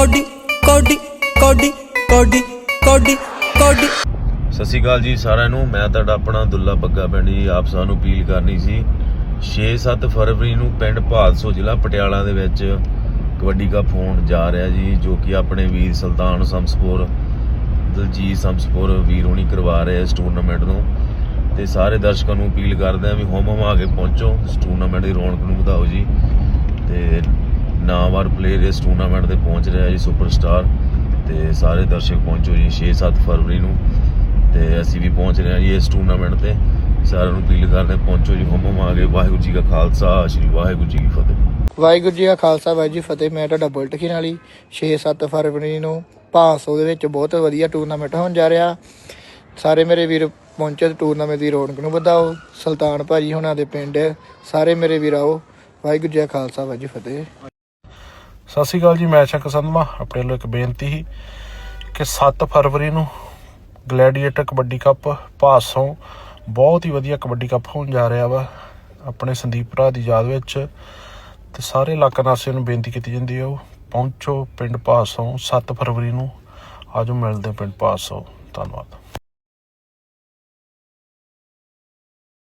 Cody ਕੋਡੀ ਕੋਡੀ ਕੋਡੀ ਕੋਡੀ ਕੋਡੀ। ਸਤਿ ਸ਼੍ਰੀ ਅਕਾਲ ਜੀ ਸਾਰਿਆਂ ਨੂੰ, ਮੈਂ ਤੁਹਾਡਾ ਆਪਣਾ ਦੁੱਲਾ ਬੱਗਾ ਪਿੰਡ ਆਪ ਸਭ ਅਪੀਲ ਕਰਨੀ ਸੀ 6-7 ਫਰਵਰੀ ਨੂੰ ਪਿੰਡ ਭਾਦਸੋ ਜ਼ਿਲ੍ਹਾ ਪਟਿਆਲਾ ਦੇ ਵਿੱਚ ਕਬੱਡੀ ਕੱਪ ਹੋਣ ਜਾ ਰਿਹਾ ਜੀ, ਜੋ ਕਿ ਆਪਣੇ ਵੀਰ ਸੁਲਤਾਨ ਸੰਸਪੁਰ, ਦਲਜੀਤ ਸੰਸਪੁਰ ਵੀਰ ਹੋਣੀ ਕਰਵਾ ਰਹੇ ਇਸ ਟੂਰਨਾਮੈਂਟ ਨੂੰ। ਤੇ ਸਾਰੇ ਦਰਸ਼ਕਾਂ ਨੂੰ ਅਪੀਲ ਕਰਦੇ ਆ ਵੀ ਹੋਮ ਹੋਮ ਆ ਕੇ ਪਹੁੰਚੋ, ਇਸ ਟੂਰਨਾਮੈਂਟ ਦੀ ਰੌਣਕ ਨੂੰ ਵਧਾਓ ਜੀ। ਤੇ ਨਾਮਵਰ ਪਲੇਅਰ ਇਸ ਟੂਰਨਾਮੈਂਟ ਤੇ ਪਹੁੰਚ ਰਿਹਾ ਜੀ ਸੁਪਰਸਟਾਰ। ਤੇ ਸਾਰੇ ਦਰਸ਼ਕ ਪਹੁੰਚੋ ਜੀ 6-7 ਫਰਵਰੀ ਨੂੰ। ਤੇ ਅਸੀਂ ਵੀ ਪਹੁੰਚ ਰਹੇ ਹਾਂ ਜੀ ਇਸ ਟੂਰਨਾਮੈਂਟ ਤੇ। ਸਾਰਿਆਂ ਨੂੰ ਅਪੀਲ ਕਰਦੇ ਹਾਂ, ਪਹੁੰਚੋ ਜੀ ਹੋਮ ਹੋਮ ਆ ਵਾਹਿਗੁਰੂ ਜੀ ਕਾ ਖਾਲਸਾ ਸ੍ਰੀ ਵਾਹਿਗੁਰੂ ਜੀ ਕੀ ਫਤਿਹ। ਵਾਹਿਗੁਰੂ ਜੀ ਕਾ ਖਾਲਸਾ ਵਾਹਿਗੁਰੂ ਜੀ ਫਤਿਹ। ਮੈਂ ਤੁਹਾਡਾ ਬੁਲਟ ਖੀਰ ਵਾਲੀ 6-7 ਫਰਵਰੀ ਨੂੰ ਭਾਸੋ ਦੇ ਵਿੱਚ ਬਹੁਤ ਵਧੀਆ ਟੂਰਨਾਮੈਂਟ ਹੋਣ ਜਾ ਰਿਹਾ। ਸਾਰੇ ਮੇਰੇ ਵੀਰ ਪਹੁੰਚੇ ਤੇ ਟੂਰਨਾਮੈਂਟ ਦੀ ਰੌਣਕ ਨੂੰ ਵਧਾਓ। ਸੁਲਤਾਨ ਭਾਜੀ ਹੁਣਾਂ ਦੇ ਪਿੰਡ ਸਾਰੇ ਮੇਰੇ ਵੀਰ ਆਓ। ਵਾਹਿਗੁਰੂ ਜੀ ਕਾ ਖਾਲਸਾ ਵਾਹਿਗੁਰੂ ਜੀ ਫਤਿਹ। ਸਤਿ ਸ਼੍ਰੀ ਅਕਾਲ ਜੀ, ਮੈਂ ਸ਼ੰਕ ਸੰਧਮਾ ਆਪਣੇ ਵੱਲੋਂ ਇੱਕ ਬੇਨਤੀ ਸੀ ਕਿ 7 ਫਰਵਰੀ ਨੂੰ ਗਲੈਡੀਏਟਰ ਕਬੱਡੀ ਕੱਪ ਭਾਸੋਂ ਬਹੁਤ ਹੀ ਵਧੀਆ ਕਬੱਡੀ ਕੱਪ ਹੋਣ ਜਾ ਰਿਹਾ ਵਾ, ਆਪਣੇ ਸੰਦੀਪ ਭਰਾ ਦੀ ਯਾਦ ਵਿੱਚ, ਤੇ ਸਾਰੇ ਇਲਾਕਾ ਵਾਸੀਆਂ ਨੂੰ ਬੇਨਤੀ ਕੀਤੀ ਜਾਂਦੀ ਹੈ ਉਹ, ਪਹੁੰਚੋ ਪਿੰਡ ਭਾਸੋਂ 7 ਫਰਵਰੀ ਨੂੰ, ਆਜੋ ਮਿਲਦੇ ਪਿੰਡ ਭਾਸੋਂ, ਧੰਨਵਾਦ।